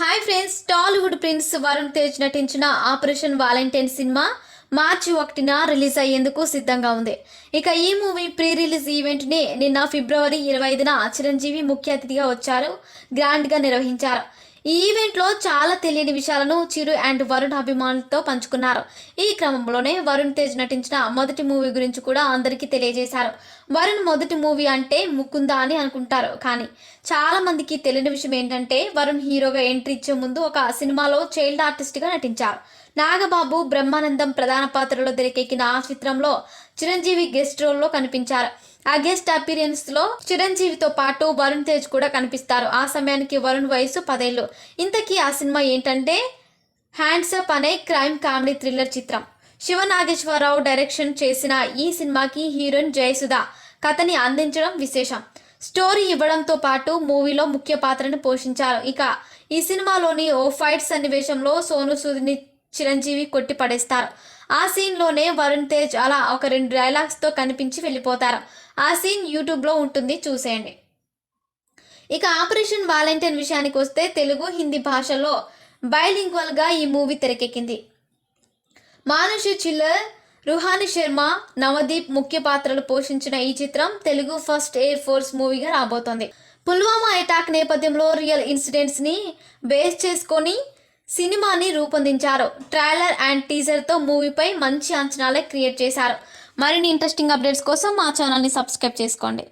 Hi friends Tollywood prince Varun Tej నటించిన operation Valentine cinema మార్చి ఒకటిన release అయ్యేందుకు సిద్ధంగా ఉంది. ఇక ఈ మూవీ ప్రీ రిలీజ్ ఈవెంట్ని నిన్న ఫిబ్రవరి ఇరవై ఐదున చిరంజీవి ముఖ్య అతిథిగా వచ్చారు గ్రాండ్గా నిర్వహించారు. ఈ ఈవెంట్లో చాలా తెలియని విషయాలను చిరు అండ్ వరుణ్ అభిమానులతో పంచుకున్నారు. ఈ క్రమంలోనే వరుణ్ తేజ్ నటించిన మొదటి మూవీ గురించి కూడా అందరికీ తెలియజేశారు. వరుణ్ మొదటి మూవీ అంటే ముకుందా అని అనుకుంటారు. కానీ చాలా మందికి తెలియని విషయం ఏంటంటే వరుణ్ హీరోగా ఎంట్రీ ఇచ్చే ముందు ఒక సినిమాలో చైల్డ్ ఆర్టిస్ట్గా నటించారు. నాగబాబు బ్రహ్మానందం ప్రధాన పాత్రలో తెరకెక్కిన ఆ చిత్రంలో చిరంజీవి గెస్ట్ రోల్లో కనిపించారు. ఆ గెస్ట్ అపీరియన్స్లో చిరంజీవితో పాటు వరుణ్ తేజ్ కూడా కనిపిస్తారు. ఆ సమయానికి వరుణ్ వయసు పదేళ్ళు. ఇంతకీ ఆ సినిమా ఏంటంటే హ్యాండ్సప్ అనే క్రైమ్ కామెడీ థ్రిల్లర్ చిత్రం. శివ నాగేశ్వరరావు డైరెక్షన్ చేసిన ఈ సినిమాకి హీరోయిన్ జయసుధ కథని అందించడం విశేషం. స్టోరీ ఇవ్వడంతో పాటు మూవీలో ముఖ్య పాత్రను పోషించారు. ఇక ఈ సినిమాలోని ఓ ఫైట్ సన్నివేశంలో సోను సూదిని చిరంజీవి కొట్టి పడేస్తారు. ఆ సీన్లోనే వరుణ్ తేజ్ అలా ఒక రెండు డైలాగ్స్తో కనిపించి వెళ్ళిపోతారు. ఆ సీన్ యూట్యూబ్లో ఉంటుంది చూసేయండి. ఇక ఆపరేషన్ వాలంటీర్ విషయానికి వస్తే తెలుగు హిందీ భాషలో బైలింగ్వల్గా ఈ మూవీ తెరకెక్కింది. మానుషి చిల్లర్ రుహాని శర్మ నవదీప్ ముఖ్య పాత్రలు పోషించిన ఈ చిత్రం తెలుగు ఫస్ట్ ఎయిర్ ఫోర్స్ మూవీగా రాబోతోంది. పుల్వామా అటాక్ నేపథ్యంలో రియల్ ఇన్సిడెంట్స్ని బేస్ చేసుకొని సినిమాని రూపొందించారు. ట్రైలర్ అండ్ టీజర్తో మూవీపై మంచి అంచనాలే క్రియేట్ చేశారు. మరిన్ని ఇంట్రెస్టింగ్ అప్డేట్స్ కోసం మా ఛానల్ని సబ్స్క్రైబ్ చేసుకోండి.